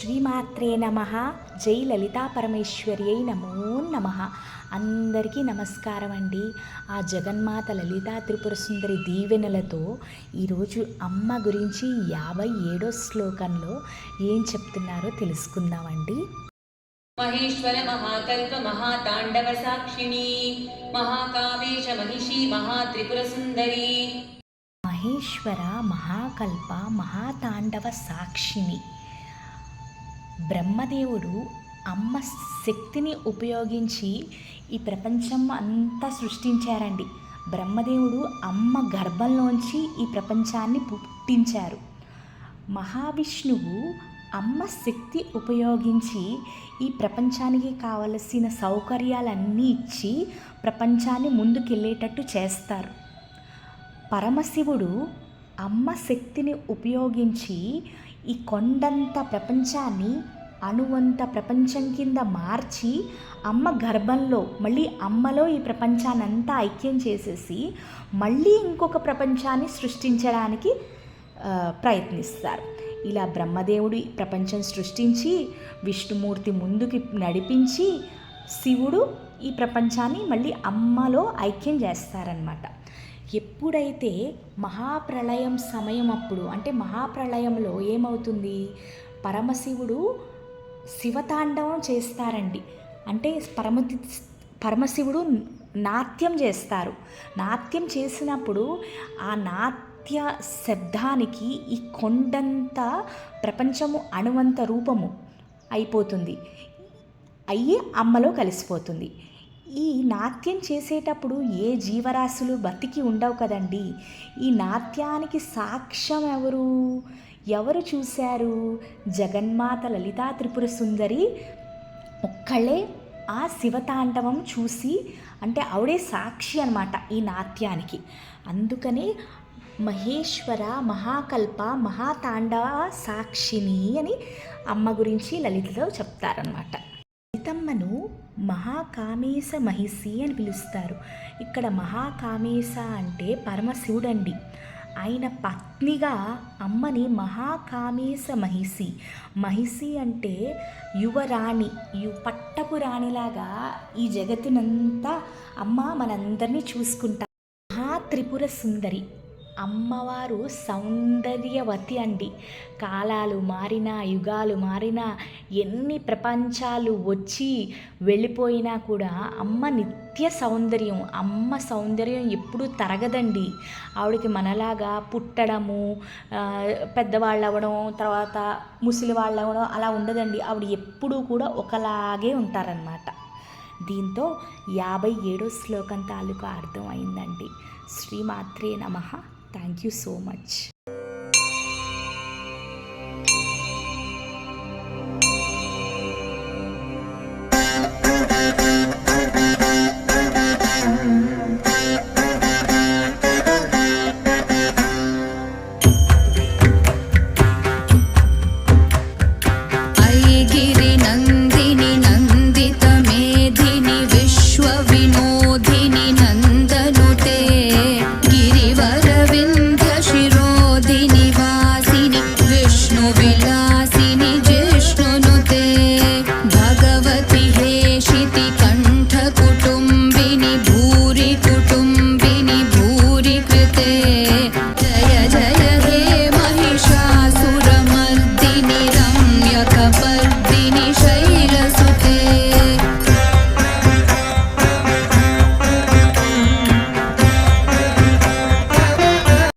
శ్రీమాత్రే నమ. జై లలితా పరమేశ్వర్యై నమో నమ. అందరికీ నమస్కారం అండి. ఆ జగన్మాత లలితా త్రిపుర సుందరి దీవెనలతో ఈరోజు అమ్మ గురించి యాభై ఏడో శ్లోకంలో ఏం చెప్తున్నారో తెలుసుకుందామండి. మహేశ్వర మహాకల్ప మహాతాండవ సాక్షిణి. మహాకావేశ మహిషి మహాత్రిపుర సుందరి. మహేశ్వర మహాకల్ప మహాతాండవ సాక్షిణి. బ్రహ్మదేవుడు అమ్మ శక్తిని ఉపయోగించి ఈ ప్రపంచం అంతా సృష్టించారండి. బ్రహ్మదేవుడు అమ్మ గర్భంలోంచి ఈ ప్రపంచాన్ని పుట్టించారు. మహావిష్ణువు అమ్మ శక్తి ఉపయోగించి ఈ ప్రపంచానికి కావలసిన సౌకర్యాలన్నీ ఇచ్చి ప్రపంచాన్ని ముందుకెళ్ళేటట్టు చేస్తారు. పరమశివుడు అమ్మ శక్తిని ఉపయోగించి ఈ కొండంత ప్రపంచాన్ని అణువంత ప్రపంచం కింద మార్చి అమ్మ గర్భంలో మళ్ళీ అమ్మలో ఈ ప్రపంచాన్ని అంతా ఐక్యం చేసేసి మళ్ళీ ఇంకొక ప్రపంచాన్ని సృష్టించడానికి ప్రయత్నిస్తారు. ఇలా బ్రహ్మదేవుడు ఈ ప్రపంచం సృష్టించి విష్ణుమూర్తి ముందుకి నడిపించి శివుడు ఈ ప్రపంచాన్ని మళ్ళీ అమ్మలో ఐక్యం చేస్తారనమాట ఎప్పుడైతే మహాప్రళయం సమయం అప్పుడు అంటే మహాప్రళయంలో ఏమవుతుంది? పరమశివుడు శివతాండవం చేస్తారండి. అంటే పరమతి పరమశివుడు నాట్యం చేస్తారు. నాట్యం చేసినప్పుడు ఆ నాట్య శబ్దానికి ఈ కొండంత ప్రపంచము అణువంత రూపము అయిపోతుంది. అయ్యి అమ్మలో కలిసిపోతుంది. ఈ నాట్యం చేసేటప్పుడు ఏ జీవరాశులు బతికి ఉండవు కదండి. ఈ నాట్యానికి సాక్ష్యం ఎవరు? ఎవరు చూశారు? జగన్మాత లలితా త్రిపుర సుందరి ఒక్కళ్ళే ఆ శివతాండవం చూసి అంటే ఆవిడే సాక్షి అనమాట ఈ నాట్యానికి. అందుకని మహేశ్వర మహాకల్ప మహాతాండవ సాక్షిని అని అమ్మ గురించి లలితలో చెప్తారనమాట లలితమ్మను మహాకామేశ మహిషి అని పిలుస్తారు. ఇక్కడ మహాకామేశ అంటే పరమశివుడండి. ఆయన పత్నిగా అమ్మని మహాకామేశ మహిషి. మహిషి అంటే యువరాణి యు పట్టపు రాణిలాగా ఈ జగత్తునంతా అమ్మ మనందరినీ చూసుకుంటా. మహా త్రిపుర సుందరి. అమ్మవారు సౌందర్యవతి అండి. కాలాలు మారినా యుగాలు మారినా ఎన్ని ప్రపంచాలు వచ్చి వెళ్ళిపోయినా కూడా అమ్మ నిత్య సౌందర్యం అమ్మ సౌందర్యం ఎప్పుడూ తరగదండి. ఆవిడకి మనలాగా పుట్టడము పెద్దవాళ్ళు అవ్వడం తర్వాత ముసలి వాళ్ళు అవ్వడం అలా ఉండదండి. ఆవిడ ఎప్పుడూ కూడా ఒకలాగే ఉంటారనమాట దీంతో యాభై ఏడో శ్లోకం తాలూకా అర్థం అయిందండి. శ్రీమాత్రే నమ. Thank you so much. loving